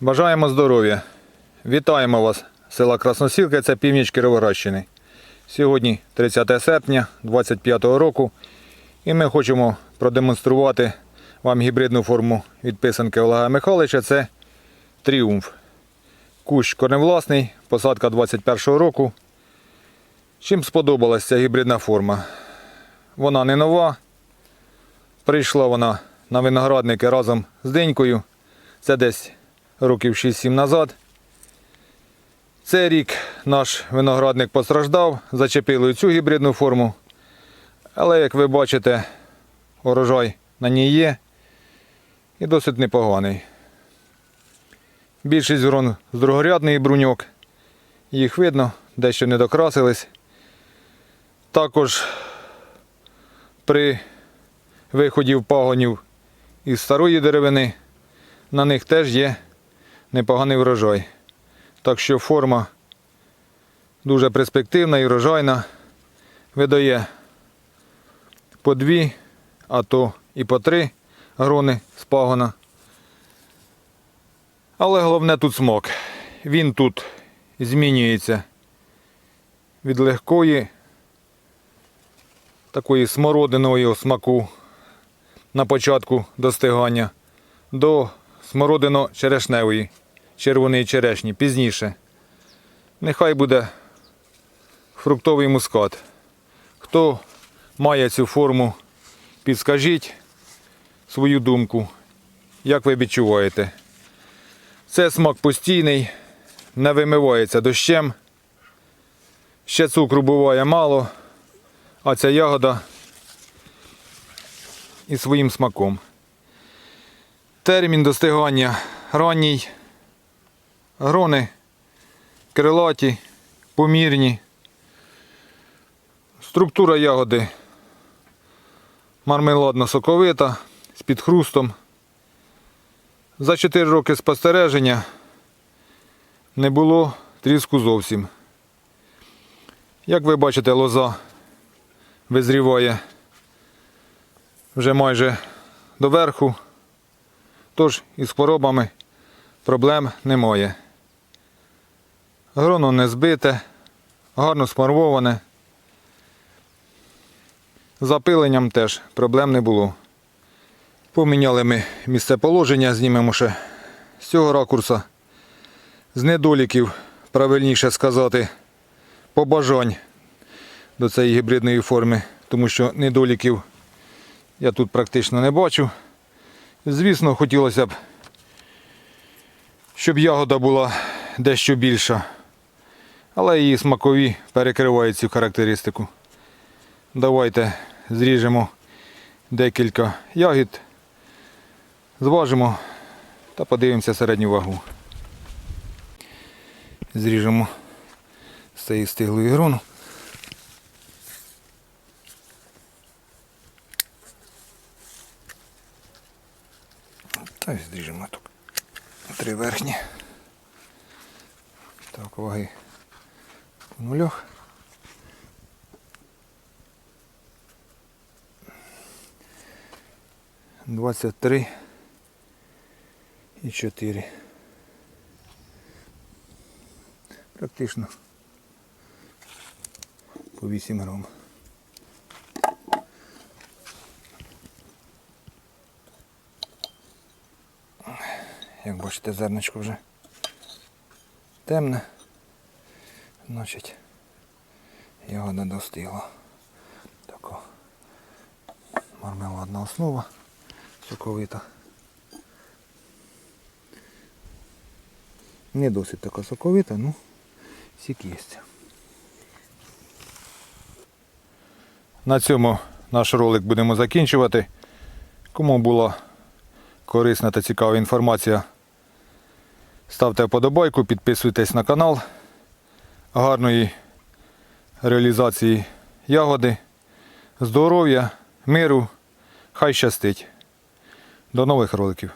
Бажаємо здоров'я. Вітаємо вас, села Красносілка, це північ Кіровоградщини. Сьогодні 30 серпня 2025 року. І ми хочемо продемонструвати вам гібридну форму від писанки Олега Михайловича. Це тріумф. Кущ корневласний, посадка 21 року. Чим сподобалася ця гібридна форма? Вона не нова. Прийшла вона на виноградники разом з динькою. Це десь років 6-7 назад. Цей рік наш виноградник постраждав, зачепили цю гібридну форму. Але, як ви бачите, урожай на ній є і досить непоганий. Більшість грон з другорядний бруньок. Їх видно, дещо не докрасились. Також при виході пагонів із старої деревини на них теж є непоганий врожай. Так що форма дуже перспективна і врожайна. Видає по дві, а то і по три грони з пагона. Але головне тут смак. Він тут змінюється від легкої такої смородиного смаку на початку достигання до смородино-черешневої, червоної черешні пізніше. Нехай буде фруктовий мускат. Хто має цю форму, підскажіть свою думку, як ви відчуваєте. Це смак постійний, не вимивається дощем. Ще цукру буває мало, а ця ягода і своїм смаком. Термін достигання ранній. Грони крилаті, помірні. Структура ягоди мармеладно-соковита з підхрустом. За 4 роки спостереження не було тріску зовсім. Як ви бачите, лоза визріває вже майже до верху, тож із хворобами проблем немає. Гроно не збите, гарно смарвоване. Запиленням теж проблем не було. Поміняли ми місце положення, знімемо ще з цього ракурса. З недоліків, правильніше сказати, побажань до цієї гібридної форми, тому що недоліків я тут практично не бачу. Звісно, хотілося б, щоб ягода була дещо більша, але її смакові перекривають цю характеристику. Давайте зріжемо декілька ягід, зважимо та подивимося середню вагу. Зріжемо з цієї стиглої грону. Та зріжемо тут. Три верхні. Так, ваги нулях. Двадцять три і чотири. Практично по 8 грам. Як бачите, зерничко вже темне. Значить, ягода достигла. Така мармеладна основа, соковита. Не досить така соковита, ну сік є. На цьому наш ролик будемо закінчувати. Кому була корисна та цікава інформація, ставте вподобайку, підписуйтесь на канал. Гарної реалізації ягоди, здоров'я, миру, хай щастить. До нових роликів.